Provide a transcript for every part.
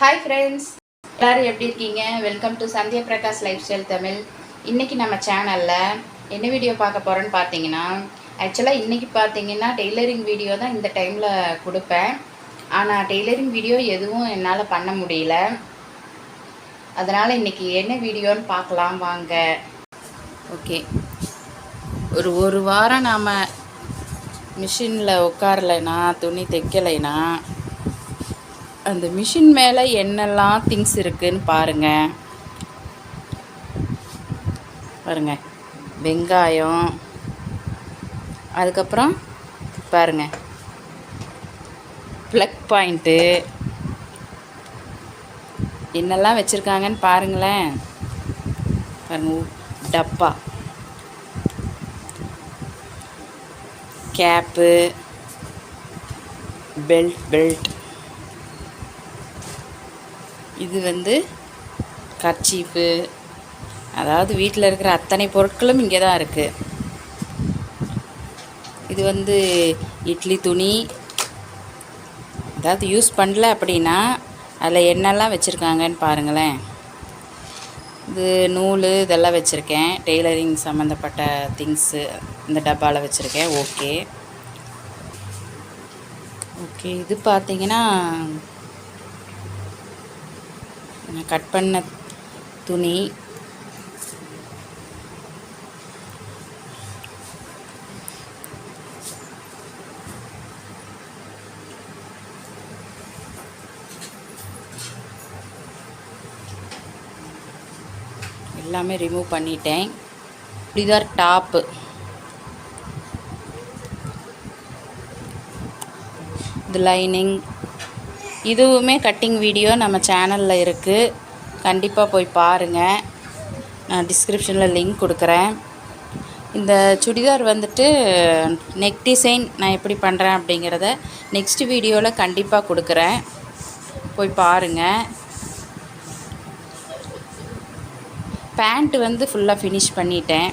Hi friends எல்லோரும் எப்படி இருக்கீங்க? Welcome to Sandhya Prakash life style Tamil. இன்றைக்கி நம்ம சேனலில் என்ன வீடியோ பார்க்க போகிறோன்னு பார்த்தீங்கன்னா ஆக்சுவலாக இன்றைக்கி பார்த்தீங்கன்னா டெய்லரிங் வீடியோ தான் இந்த டைமில் கொடுப்பேன். ஆனால் டெய்லரிங் வீடியோ எதுவும் என்னால் பண்ண முடியல. அதனால் இன்றைக்கி என்ன வீடியோன்னு பார்க்கலாம் வாங்க. ஓகே ஒரு ஒரு வாரம் நாம் மிஷினில் உட்காரலைனா துணி தைக்கலைனா அந்த மிஷின் மேலே என்னெல்லாம் திங்ஸ் இருக்குன்னு பாருங்க. பாருங்க. வெங்காயம். அதுக்கப்புறம் பாருங்க. ப்ளக் பாயிண்ட்டு என்னெல்லாம் வச்சுருக்காங்கன்னு பாருங்களேன். பாருங்க டப்பா. கேப்பு பெல்ட் பெல்ட் இது வந்து கர்ச்சீப்பு. அதாவது வீட்டில் இருக்கிற அத்தனை பொருட்களும் இங்கே தான் இருக்குது இது வந்து இட்லி துணி. அதாவது யூஸ் பண்ணல அப்படின்னா அதில் என்னெல்லாம் வச்சுருக்காங்கன்னு பாருங்களேன். இது நூல் இதெல்லாம் வச்சுருக்கேன். டெய்லரிங் சம்மந்தப்பட்ட திங்ஸு இந்த டப்பாவில் வச்சுருக்கேன். ஓகே. ஓகே இது பார்த்திங்கன்னா நான் கட் பண்ண துணி. எல்லாமே ரிமூவ் பண்ணிட்டேன். இப்படிதான் டாப்பு. இது லைனிங் இதுவுமே கட்டிங் வீடியோ நம்ம சேனலில் இருக்குது கண்டிப்பாக போய் பாருங்கள் நான் டிஸ்கிரிப்ஷனில் லிங்க் கொடுக்குறேன். இந்த சுடிதார் வந்துட்டு நெக் டிசைன் நான் எப்படி பண்ணுறேன் அப்படிங்கிறத நெக்ஸ்ட் வீடியோவில் கண்டிப்பாக கொடுக்குறேன். போய் பாருங்கள் பேண்ட் வந்து ஃபுல்லாக ஃபினிஷ் பண்ணிட்டேன்.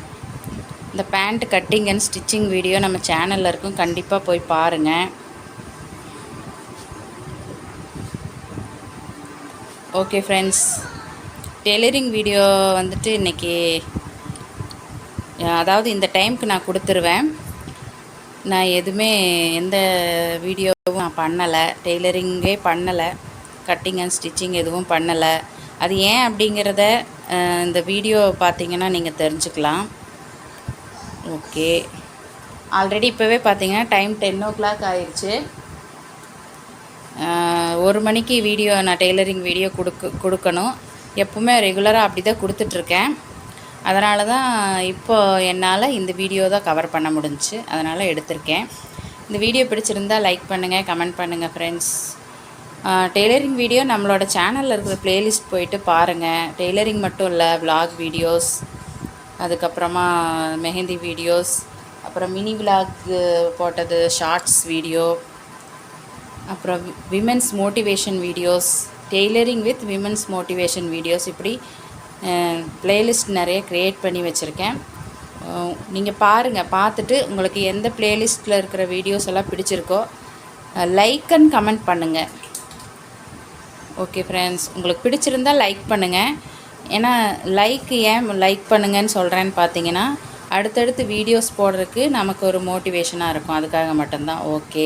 இந்த pant cutting and stitching video நம்ம சேனலில் இருக்கும். கண்டிப்பாக போய் பாருங்கள் ஓகே ஃப்ரெண்ட்ஸ் டெய்லரிங் வீடியோ வந்துட்டு இன்றைக்கி அதாவது இந்த டைமுக்கு நான் கொடுத்துருவேன். நான் எதுவுமே எந்த வீடியோவும் நான் பண்ணலை. டெய்லரிங்கே பண்ணலை. கட்டிங் அண்ட் ஸ்டிச்சிங் எதுவும் பண்ணலை. அது ஏன் அப்படிங்கிறத இந்த வீடியோ பார்த்தீங்கன்னா நீங்கள் தெரிஞ்சுக்கலாம். ஓகே ஆல்ரெடி இப்போவே பார்த்தீங்கன்னா டைம் டென் ஓ கிளாக் ஆயிடுச்சு. ஒரு மணிக்கு வீடியோ நான் டெய்லரிங் வீடியோ கொடுக்க கொடுக்கணும். எப்பவுமே ரெகுலராக அப்படி தான் கொடுத்துட்ருக்கேன். அதனால தான் இப்போ என்னால் இந்த வீடியோ தான் கவர் பண்ண முடிஞ்சுச்சு. அதனால் எடுத்திருக்கேன். இந்த வீடியோ பிடிச்சிருந்தா லைக் பண்ணுங்கள் கமெண்ட் பண்ணுங்கள் ஃப்ரெண்ட்ஸ் டெய்லரிங் வீடியோ நம்மளோட சேனலில் இருக்கிற ப்ளேலிஸ்ட் போயிட்டு பாருங்கள் டெய்லரிங் மட்டும் இல்லை விலாக் வீடியோஸ் அதுக்கப்புறமா மெஹந்தி வீடியோஸ் அப்புறம் மினி விலாக் போட்டது ஷார்ட்ஸ் வீடியோ அப்புறம் women's motivation videos tailoring with women's motivation videos இப்படி ப்ளேலிஸ்ட் நிறைய க்ரியேட் பண்ணி வச்சுருக்கேன். நீங்கள் பாருங்கள் பார்த்துட்டு உங்களுக்கு எந்த ப்ளேலிஸ்ட்டில் இருக்கிற வீடியோஸ் எல்லாம் பிடிச்சிருக்கோ லைக் அண்ட் கமெண்ட் பண்ணுங்கள் ஓகே ஃப்ரெண்ட்ஸ் உங்களுக்கு பிடிச்சிருந்தா லைக் பண்ணுங்கள் ஏன்னா லைக் ஏன் லைக் பண்ணுங்கன்னு சொல்கிறேன்னு பார்த்தீங்கன்னா அடுத்தடுத்து வீடியோஸ் போடுறதுக்கு நமக்கு ஒரு மோட்டிவேஷனாக இருக்கும். அதுக்காக மட்டும்தான். Okay